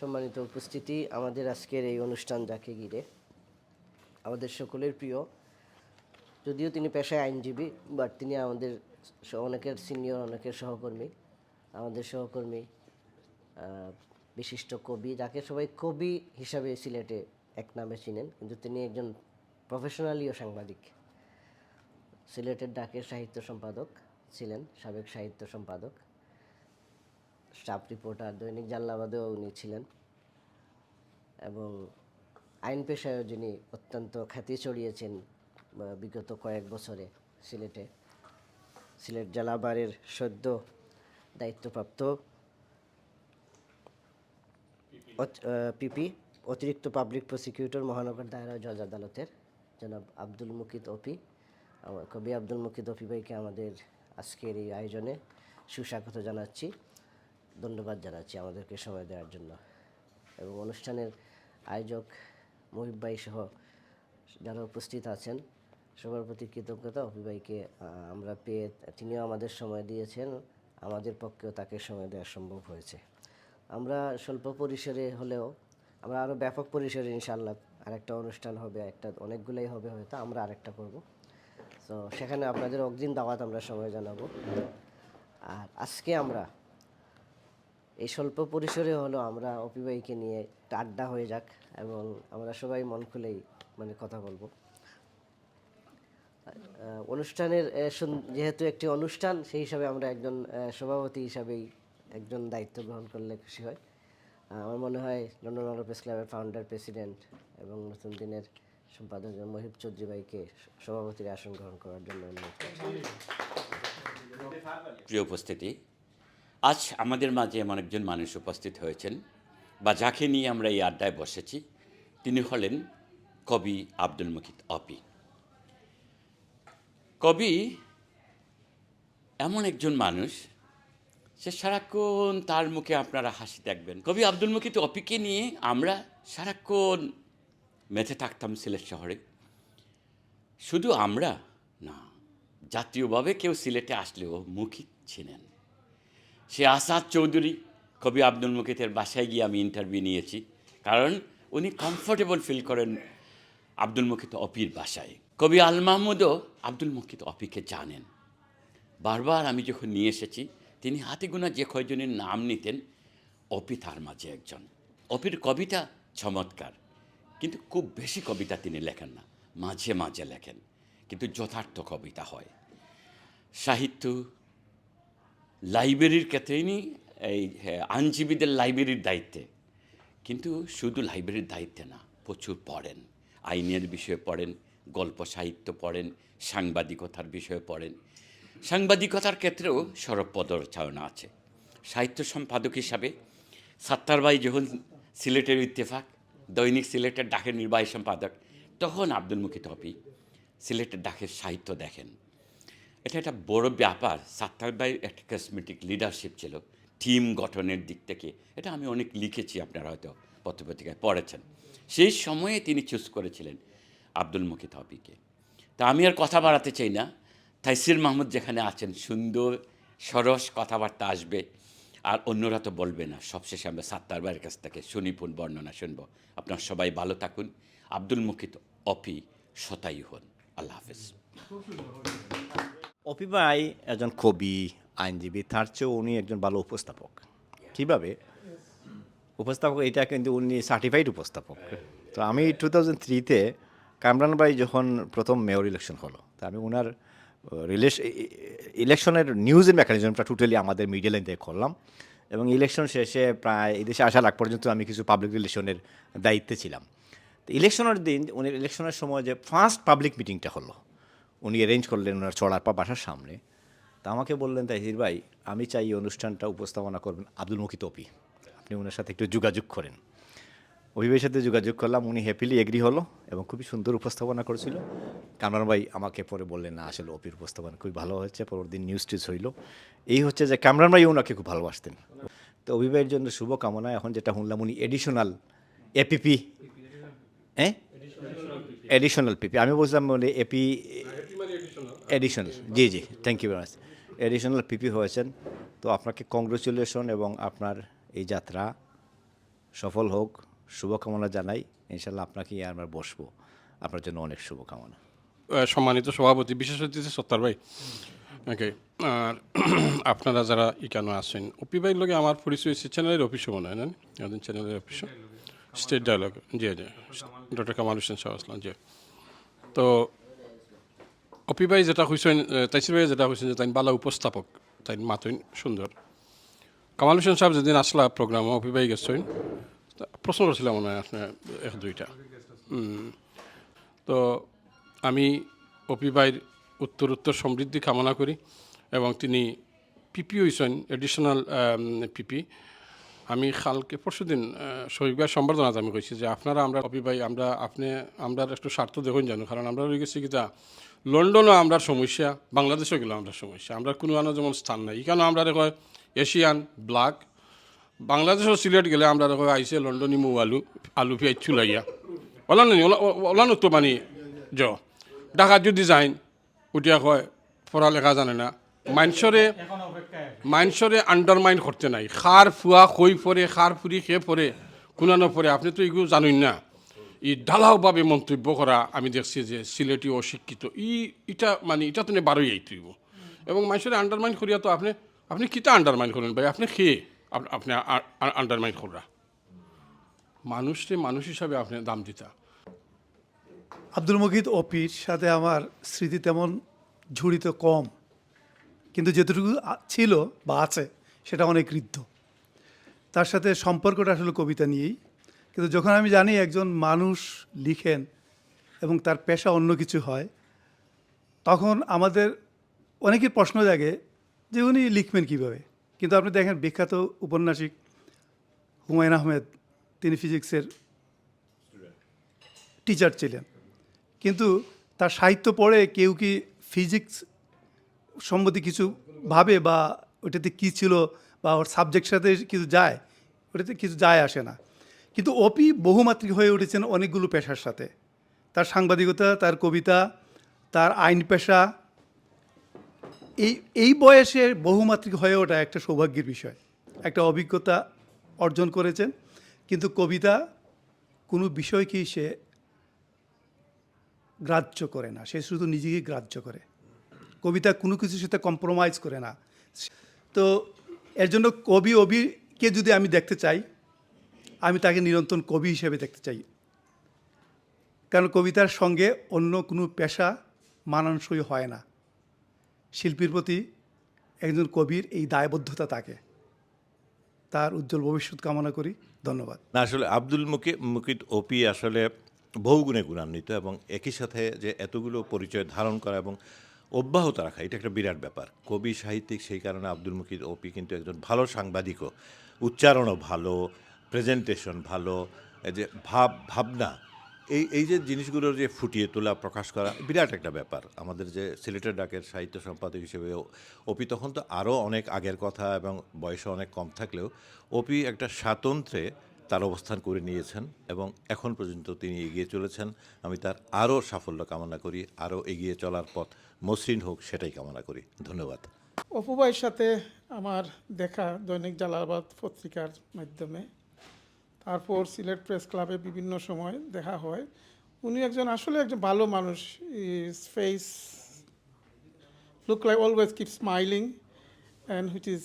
সম্মানিত উপস্থিতি, আমাদের আজকের এই অনুষ্ঠান যাকে ঘিরে আমাদের সকলের প্রিয়, যদিও তিনি পেশায় আইনজীবী বাট তিনি আমাদের অনেকের সিনিয়র অনেকের সহকর্মী। আমাদের সহকর্মী বিশিষ্ট কবি, যাকে সবাই কবি হিসাবে সিলেটে এক নামে চিনেন, কিন্তু তিনি একজন প্রফেশনালিও সাংবাদিক। সিলেটের ডাকের সাহিত্য সম্পাদক ছিলেন, সাবেক সাহিত্য সম্পাদক। স্টাফ রিপোর্টার, দৈনিক জাল্লাবাদেও উনি ছিলেন। এবং আইন পেশায়ও যিনি অত্যন্ত খ্যাতি ছড়িয়েছেন বিগত কয়েক বছরে সিলেটে। সিলেট জেলাবারের সদ্য দায়িত্বপ্রাপ্ত পিপি, অতিরিক্ত পাবলিক প্রসিকিউটর মহানগর দায়রা জজ আদালতের, জনাব আব্দুল মুকিত ওপি কবি আব্দুল মুকিত ওপি ভাইকে আমাদের আজকের এই আয়োজনে সুস্বাগত জানাচ্ছি। ধন্যবাদ জানাচ্ছি আমাদেরকে সময় দেওয়ার জন্য। এবং অনুষ্ঠানের আয়োজক মহিব ভাই সহ যারা উপস্থিত আছেন সবার প্রতি কৃতজ্ঞতা। আহ, আমরা পেয়ে তিনিও আমাদের সময় দিয়েছেন। আমাদের পক্ষেও তাকে সময় দেওয়া সম্ভব হয়েছে। আমরা স্বল্প পরিসরে হলেও আমরা আরও ব্যাপক পরিসরে ইনশাল্লাহ আরেকটা অনুষ্ঠান হবে একটা অনেকগুলোই হবে হয়তো আমরা আরেকটা করব। তো সেখানে আপনাদের অগ্রিম দাওয়াত আমরা সময় জানাব। আর আজকে আমরা এই স্বল্প পরিসরে হলো আমরা অপিবাইকে নিয়ে একটা আড্ডা হয়ে যাক এবং আমরা সবাই মন খুলেই মানে কথা বলব। অনুষ্ঠানের যেহেতু একটি অনুষ্ঠান, সেই হিসাবে আমরা একজন সভাপতি হিসাবেই একজন দায়িত্ব গ্রহণ করলে খুশি হয়। আমার মনে হয় লন্ডন অল প্রেস ক্লাবের ফাউন্ডার প্রেসিডেন্ট এবং নতুন দিনের সম্পাদক মহিব চৌধুরী ভাইকে সভাপতির আসন গ্রহণ করার জন্য অনুরোধ প্রিয় উপস্থিতি আজ আমাদের মাঝে এমন একজন মানুষ উপস্থিত হয়েছেন বা যাকে নিয়ে আমরা এই আড্ডায় বসেছি। তিনি হলেন কবি আব্দুল মুকিত অপি। কবি এমন একজন মানুষ, সে সারাক্ষণ তার মুখে আপনারা হাসি দেখবেন। কবি আব্দুল মুকিত অপিকে নিয়ে আমরা সারাক্ষণ মেতে থাকতাম সিলেট শহরে। শুধু আমরা না, জাতীয়ভাবে কেউ সিলেটে আসলেও মুখিত ছিলেন। সে আসাদ চৌধুরী কবি আব্দুল মুকিতের বাসায় গিয়ে আমি ইন্টারভিউ নিয়েছি। কারণ উনি কমফোর্টেবল ফিল করেন আব্দুল মুকিত অপির বাসায়। কবি আল মাহমুদও আব্দুল মুকিত অপিকে জানেন। বারবার আমি যখন নিয়ে এসেছি, তিনি হাতে গোনা যে কয়জনের নাম নিতেন, অপি তার মাঝে একজন। অপির কবিতা চমৎকার, কিন্তু খুব বেশি কবিতা তিনি লেখেন না, মাঝে মাঝে লেখেন, কিন্তু যথার্থ কবিতা হয়। সাহিত্য লাইব্রেরির ক্ষেত্রেই নি এই হ্যাঁ, আইনজীবীদের লাইব্রেরির দায়িত্বে। কিন্তু শুধু লাইব্রেরির দায়িত্বে না প্রচুর পড়েন। আইনের বিষয়ে পড়েন গল্প সাহিত্য পড়েন সাংবাদিকতার বিষয়ে পড়েন। সাংবাদিকতার ক্ষেত্রেও সরব পদচারণা আছে। সাহিত্য সম্পাদক হিসাবে সাত্তারবাই যখন সিলেটের ইত্তেফাক দৈনিক সিলেটের ডাকের নির্বাহী সম্পাদক তখন আব্দুল মুকিত অপি সিলেটের ডাকের সাহিত্য দেখেন। এটা একটা বড় ব্যাপার। সাত্তার ভাইয়ের একটা কসমেটিক লিডারশিপ ছিল। টিম গঠনের দিক থেকে। এটা আমি অনেক লিখেছি, আপনারা হয়তো পত্রপত্রিকায় পড়েছেন। সেই সময়ে তিনি চুজ করেছিলেন আব্দুল মুকিত হবিকে তা আমি আর কথা বাড়াতে চাই না। তাইসির মাহমুদ যেখানে আছেন, সুন্দর, সরস কথাবার্তা আসবে। আর অন্যরা তো বলবে না। সবশেষে আমরা সাত্তার ভাইয়ের কাছ থেকে শুনিপুন বর্ণনা শুনব। আপনার সবাই ভালো থাকুন। আব্দুল মুকিত অপি শতায়ু হন। আল্লাহ হাফেজ। অপিবাই একজন কবি আইনজীবী তার চেয়েও উনি একজন ভালো উপস্থাপক। কীভাবে? উপস্থাপক এটা কিন্তু উনি সার্টিফাইড উপস্থাপক। তো আমি টু থাউজেন্ড থ্রিতে কামরান ভাই যখন প্রথম মেয়র ইলেকশন হলো তা আমি ওনার রিলেশ ইলেকশনের নিউজের মেকানিজমটা টোটালি আমাদের মিডিয়া লাইন থেকে করলাম। এবং ইলেকশন শেষে প্রায় এদেশে আসার আগ পর্যন্ত আমি কিছু পাবলিক রিলেশনের দায়িত্বে ছিলাম। তো ইলেকশনের দিন উনি ইলেকশনের সময় যে ফার্স্ট পাবলিক মিটিংটা হলো উনি অ্যারেঞ্জ করলেন ওনার চড়ারপা বাসার সামনে। তা আমাকে বললেন তাহির ভাই, আমি চাই এই অনুষ্ঠানটা উপস্থাপনা করবেন আব্দুল মুকিত অপি আপনি ওনার সাথে একটু যোগাযোগ করেন। অভিভাবের সাথে যোগাযোগ করলাম, উনি হ্যাপিলি এগ্রি হলো এবং খুবই সুন্দর উপস্থাপনা করেছিল। কামরান ভাই আমাকে পরে বললেন, না, আসলে অপির উপস্থাপনা খুবই ভালো হয়েছে, পরের দিন নিউজ টিউজ হইল। এই হচ্ছে যে কামরান ভাই ওনাকে খুব ভালোবাসতেন। তো অভিভাবের জন্য শুভকামনা, এখন যেটা শুনলাম উনি এডিশনাল এপিপি হ্যাঁ? এডিশনাল পিপি আমি বুঝলাম বলে এপি এডিশনাল জি জি. Thank you very much additional PP হয়েছেন। তো আপনাকে কংগ্রেচুলেশন এবং আপনার এই যাত্রা সফল হোক। শুভকামনা জানাই। ইনশাল্লাহ আপনাকে আমরা বসবো। আপনার জন্য অনেক শুভকামনা। সম্মানিত সভাপতি বিশেষ অতিথি সত্তার ভাই। ওকে আর আপনারা যারা এখানে আছেন ওপি ভাইয়ের লোকে আমার পরিচয় হয়েছে চ্যানেলের অফিসও মনে হয় না চ্যানেলের অফিসও স্টেট ডায়ালগ জি জি। ডক্টর কামাল হোসেন শাহ আসলাম জি। তো অপি ভাই যেটা হয়েছেন তাইসির ভাই যেটা হয়েছেন যে তাই বালা উপস্থাপক তাই মাতইন সুন্দর কামাল হোসেন সাহেব যেদিন আসলা প্রোগ্রাম অপি ভাই গেছেন প্রশ্ন করছিলাম মনে হয় আপনার এক দুইটা তো আমি অপি ভাইয়ের উত্তর উত্তর সমৃদ্ধি কামনা করি এবং তিনি পিপি হয়েছেন এডিশনাল পিপি আমি খালকে পরশু দিন শহীদ ভাই সম্বর্ধনাতে আমি কইছি যে আপনারা, আমরা অপি ভাই, আমরা, আপনি, আমরা একটু স্বার্থ দেখুন জানো কারণ আমরা রয়ে গেছি কিতা লন্ডনও আমরা সমস্যা, বাংলাদেশও গেলে আমরা সমস্যা, আমরা কোনো আনো যেমন স্থান নাই। এখানে আমরা দেখো এশিয়ান, ব্ল্যাক বাংলাদেশও সিলেট গেলে আমরা দেখো আইসে লন্ডনি মৌ আলু আলু পেঁয়াজ চুলাইয়া। ওলানো ওলানো তো মানে জ ঢাকা যদি যাইন, উঠিয়া কয়, পড়ালেখা জানে না মাইনসরে মাইনসরে আন্ডারমাইন করতে নাই। খার ফুয়া, খই পরে, খার ফুরি খেয়ে পরে, কোনানো পরে, আপনি তো এগুলো জানেন না। ই ঢালাওভাবে মন্তব্য করা, আমি দেখছি যে সিলেটি অশিক্ষিত, ই এটা মানে এটা তো বারোই আইতইব এবং মানুষের আন্ডারমাইন করিয়া তো আপনি আপনি কিতা আন্ডারমাইন করেন ভাই? আপনি খেয়ে আপ- আপনি আন্ডারমাইন করা মানুষকে মানুষ হিসাবে আপনি দাম দিতা। আব্দুল মকিদ অপির সাথে আমার স্মৃতি তেমন ঝুড়িত কম। কিন্তু যেটুকু ছিল বা আছে, সেটা অনেক ঋদ্ধ। তার সাথে সম্পর্কটা আসলে কবিতা নিয়েই। কিন্তু যখন আমি জানি একজন মানুষ লিখেন এবং তার পেশা অন্য কিছু হয়, তখন আমাদের অনেকের প্রশ্ন জাগে যে উনি লিখবেন কীভাবে? কিন্তু আপনি দেখেন বিখ্যাত উপন্যাসিক হুমায়ুন আহমেদ, তিনি ফিজিক্সের টিচার ছিলেন। কিন্তু তার সাহিত্য পড়ে কেউ কি ফিজিক্স সম্বন্ধে কিছু ভাবে বা ওটাতে কী ছিল বা ওর সাবজেক্টের সাথে কিছু যায়, ওটাতে কিছু যায় আসে না। কিন্তু অপি বহুমাত্রিক হয়ে উঠেছেন অনেকগুলো পেশার সাথে। তার সাংবাদিকতা, তার কবিতা, তার আইন পেশা। এই এই বয়সে বহুমাত্রিক হয়ে ওঠা একটা সৌভাগ্যের বিষয়। একটা অভিজ্ঞতা অর্জন করেছেন। কিন্তু কবিতা কোনো বিষয়কেই সে গ্রাহ্য করে না। সে শুধু নিজেকে গ্রাহ্য করে। কবিতা কোনো কিছুর সাথে কম্প্রোমাইজ করে না। তো এর জন্য কবি অবিকে যদি আমি দেখতে চাই, আমি তাকে নিরন্তর কবি হিসেবে দেখতে চাই। কারণ কবিতার সঙ্গে অন্য কোনো পেশা মানানসই হয় না। শিল্পীর প্রতি একজন কবির এই দায়বদ্ধতা থাকে। তার উজ্জ্বল ভবিষ্যৎ কামনা করি। ধন্যবাদ। না, আসলে আব্দুল মুকি, মুকিত ওপি আসলে বহুগুণে গুণান্বিত এবং একই সাথে যে এতগুলো পরিচয় ধারণ করা এবং অব্যাহত রাখা, এটা একটা বিরাট ব্যাপার। কবি, সাহিত্যিক, সেই কারণে আব্দুল মুকিত ওপি কিন্তু একজন ভালো সাংবাদিকও। উচ্চারণও ভালো প্রেজেন্টেশন ভালো, এই যে ভাব, ভাবনা, এই এই যে জিনিসগুলোর যে ফুটিয়ে তোলা, প্রকাশ করা, বিরাট একটা ব্যাপার। আমাদের যে সিলেটের ডাকের সাহিত্য সম্পাদক হিসেবে ওপি তখন তো আরও অনেক আগের কথা এবং বয়সে অনেক কম থাকলেও, ওপি একটা স্বাতন্ত্র্যে তার অবস্থান করে নিয়েছেন এবং এখন পর্যন্ত তিনি এগিয়ে চলেছেন। আমি তার আরও সাফল্য কামনা করি, আরও এগিয়ে চলার পথ মসৃণ হোক সেটাই কামনা করি। ধন্যবাদ। অপু ভাইয়ের সাথে আমার দেখা দৈনিক জালালাবাদ পত্রিকার মাধ্যমে। তারপর সিলেট প্রেস ক্লাবে বিভিন্ন সময় দেখা হয়। উনি একজন আসলে একজন ভালো মানুষ। Is face look like always keep smiling and which is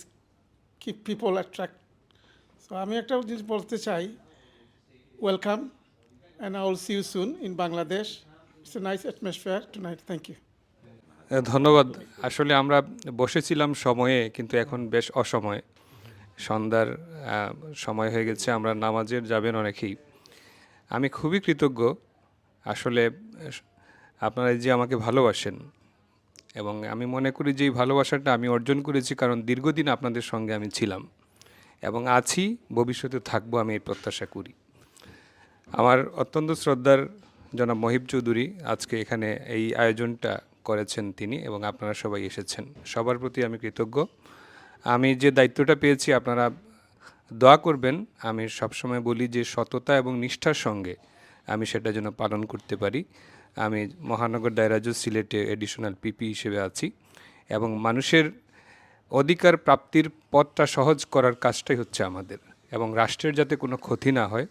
keep people attract so আমি একটা জিনিস বলতে চাই। Welcome and I will see you soon in Bangladesh it's a nice atmosphere tonight thank you ধন্যবাদ। আসলে আমরা বসেছিলাম সময়ে, কিন্তু এখন বেশ অসময়ে। সন্ধ্যার সময় হয়ে গেছে, আমরা নামাজের যাবেন অনেকেই। আমি খুবই কৃতজ্ঞ। আসলে আপনারা যে আমাকে ভালোবাসেন, এবং আমি মনে করি যে এই ভালোবাসাটা আমি অর্জন করেছি কারণ দীর্ঘদিন আপনাদের সঙ্গে আমি ছিলাম। এবং আছি, ভবিষ্যতে থাকব আমি এই প্রত্যাশা করি। আমার অত্যন্ত শ্রদ্ধার জনাব মহিব চৌধুরী আজকে এখানে এই আয়োজনটা করেছেন তিনি এবং আপনারা সবাই এসেছেন। সবার প্রতি আমি কৃতজ্ঞ। আমি যে দায়িত্বটা পেয়েছি, আপনারা দোয়া করবেন, আমি সবসময় বলি যে সততা এবং নিষ্ঠার সঙ্গে আমি সেটা যেন পালন করতে পারি। আমি মহানগর দায়রাজ সিলেটে এডিশনাল পিপি হিসেবে আছি এবং মানুষের অধিকার প্রাপ্তির পথটা সহজ করার কাজটাই হচ্ছে আমাদের এবং রাষ্ট্রের যাতে কোনো ক্ষতি না হয়,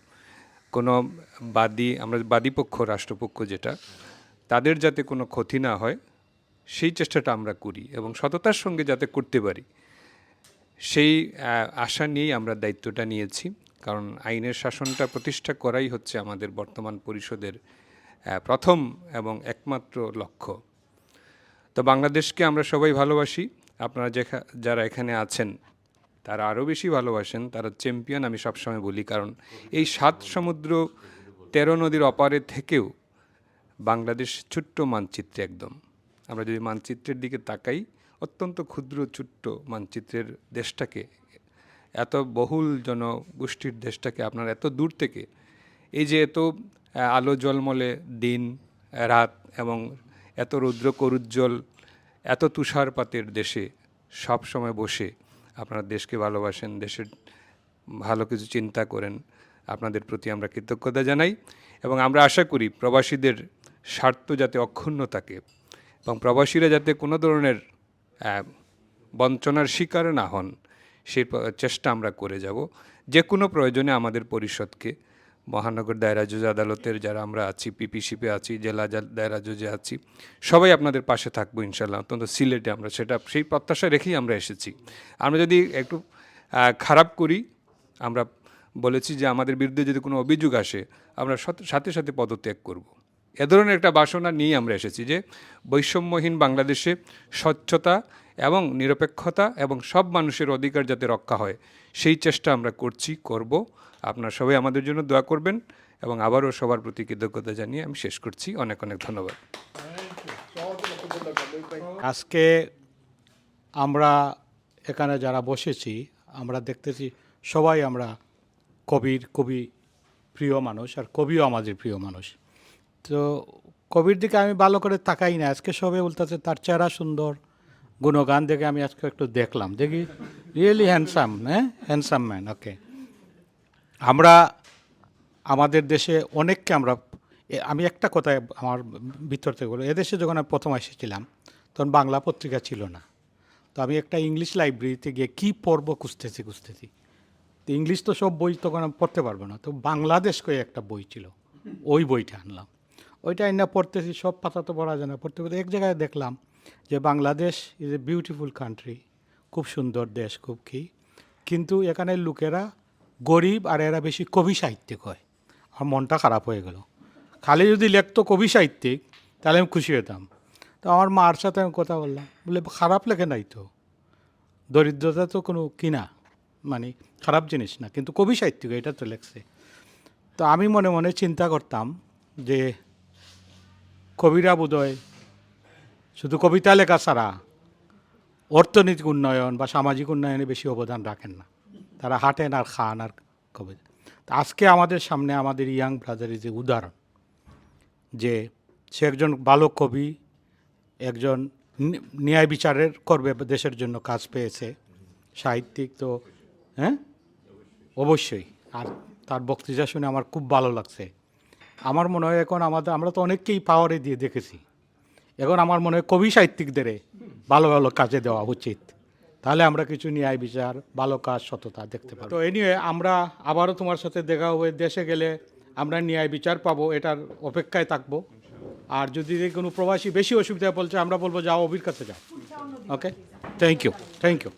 কোনো বাদী, আমরা বাদীপক্ষ, রাষ্ট্রপক্ষ যেটা, তাদের যাতে কোনো ক্ষতি না হয়, সেই চেষ্টাটা আমরা করি এবং সততার সঙ্গে যাতে করতে পারি, সেই আশা নিয়েই আমরা দায়িত্বটা নিয়েছি। কারণ আইনের শাসনটা প্রতিষ্ঠা করাই হচ্ছে আমাদের বর্তমান পরিষদের প্রথম এবং একমাত্র লক্ষ্য। তো বাংলাদেশকে আমরা সবাই ভালোবাসি। আপনারা যারা এখানে আছেন, তারা আরও বেশি ভালোবাসেন, তারা চ্যাম্পিয়ন আমি সবসময় বলি, কারণ এই সাত সমুদ্র তেরো নদীর অপারে থেকেও বাংলাদেশ ছোট্ট মানচিত্রে একদম। আমরা যদি মানচিত্রের দিকে তাকাই, অত্যন্ত ক্ষুদ্র, ছোট্ট মানচিত্রের দেশটাকে, এত বহুল জনগোষ্ঠীর দেশটাকে আপনার এত দূর থেকে, এই যে এত, আলো জলমলে দিন, রাত এবং এত রৌদ্র করুজ্জ্বল এত তুষারপাতের দেশে সব সময় বসে আপনারা দেশকে ভালোবাসেন, দেশের ভালো কিছু চিন্তা করেন, আপনাদের প্রতি আমরা কৃতজ্ঞতা জানাই এবং আমরা আশা করি প্রবাসীদের স্বার্থ যাতে অক্ষুণ্ণ থাকে এবং প্রবাসীরা যাতে কোনো ধরনের বঞ্চনার শিকার না হন সেই চেষ্টা আমরা করে যাব। যে কোনো প্রয়োজনে আমাদের পরিষদকে মহানগর দায়রা জজ আদালতের যারা আমরা আছি পিপিসিপে আছি, জেলা দায়রা জজে আছি, সবাই আপনাদের পাশে থাকব ইনশাল্লাহ অত্যন্ত সিলেটে আমরা, সেটা সেই প্রত্যাশা রেখেই আমরা এসেছি আমরা যদি একটু খারাপ করি, আমরা বলেছি যে আমাদের বিরুদ্ধে যদি কোনো অভিযোগ আসে, আমরা সাথে সাথে পদত্যাগ করব। এ ধরনের একটা বাসনা নিয়ে আমরা এসেছি যে বৈষম্যহীন বাংলাদেশে স্বচ্ছতা এবং নিরপেক্ষতা এবং সব মানুষের অধিকার যাতে রক্ষা হয় সেই চেষ্টা আমরা করছি, করব। আপনারা সবাই আমাদের জন্য দোয়া করবেন এবং আবারও সবার প্রতি কৃতজ্ঞতা জানিয়ে আমি শেষ করছি। অনেক অনেক ধন্যবাদ। আজকে আমরা এখানে যারা বসেছি, আমরা দেখতেছি সবাই আমরা কবির, কবি প্রিয় মানুষ আর কবিও আমাদের প্রিয় মানুষ। তো কবির দিকে আমি ভালো করে তাকাই না। আজকে সবে বলতেছে, তার চেহারা সুন্দর। গুণগান দেখে আমি আজকে একটু দেখলাম। দেখি রিয়েলি হ্যান্ডসাম হ্যাঁ? হ্যান্ডসাম ম্যান ওকে আমরা, আমাদের দেশে অনেককে আমরা আমি একটা কথা আমার ভিতর থেকে বলি, এদেশে যখন আমি প্রথম এসেছিলাম, তখন বাংলা পত্রিকা ছিল না। তো আমি একটা ইংলিশ লাইব্রেরিতে গিয়ে কী পড়ব খুঁজতেছি খুঁজতেছি। তো ইংলিশ তো সব বই তখন আমি পড়তে পারব না। তো বাংলাদেশ করে একটা বই ছিল, ওই বইটা আনলাম। ওইটা এনে পড়তেছি, সব পাতা তো পড়া যায় না। পড়তে পড়তে এক জায়গায় দেখলাম যে Bangladesh is a beautiful country খুব সুন্দর দেশ, খুব কি। কিন্তু এখানে লোকেরা গরিব আর এরা বেশি কবি সাহিত্যিক হয়। আমার মনটা খারাপ হয়ে গেল। খালি যদি লেখতো কবি সাহিত্যিক, তাহলে আমি খুশি হতাম। তো আমার মার সাথে আমি কথা বললাম। বলে, খারাপ লেখে নাই তো। দরিদ্রতা তো কোনো কিনা মানে খারাপ জিনিস না। কিন্তু কবি সাহিত্যিক, এটা তো লেখছে। তো আমি মনে মনে চিন্তা করতাম যে কবিরা বোধহয় শুধু কবিতা লেখা ছাড়া অর্থনৈতিক উন্নয়ন বা সামাজিক উন্নয়নে বেশি অবদান রাখেন না। তারা হাঁটেন আর খান আর কবিতা। তা আজকে আমাদের সামনে আমাদের ইয়াং ব্রাদারের যে উদাহরণ, যে সে একজন ভালো কবি, একজন ন্যায় বিচারের করবে দেশের জন্য কাজ পেয়েছে, সাহিত্যিক তো হ্যাঁ? অবশ্যই। আর তার বক্তৃতা শুনে আমার খুব ভালো লাগছে। আমার মনে হয় এখন আমাদের, আমরা তো অনেককেই পাওয়ারে দিয়ে দেখেছি। এখন আমার মনে হয় কবি সাহিত্যিকদের ভালো ভালো কাজে দেওয়া উচিত। তাহলে আমরা কিছু ন্যায় বিচার ভালো কাজ সততা দেখতে পাবো তো এনিওয়ে আমরা আবারও তোমার সাথে দেখা হবে দেশে গেলে আমরা ন্যায় বিচার পাবো এটার অপেক্ষায় থাকব। আর যদি কোনো প্রবাসী বেশি অসুবিধা বলছে আমরা বলব যাও অবির কাছে যাও। Okay thank you thank you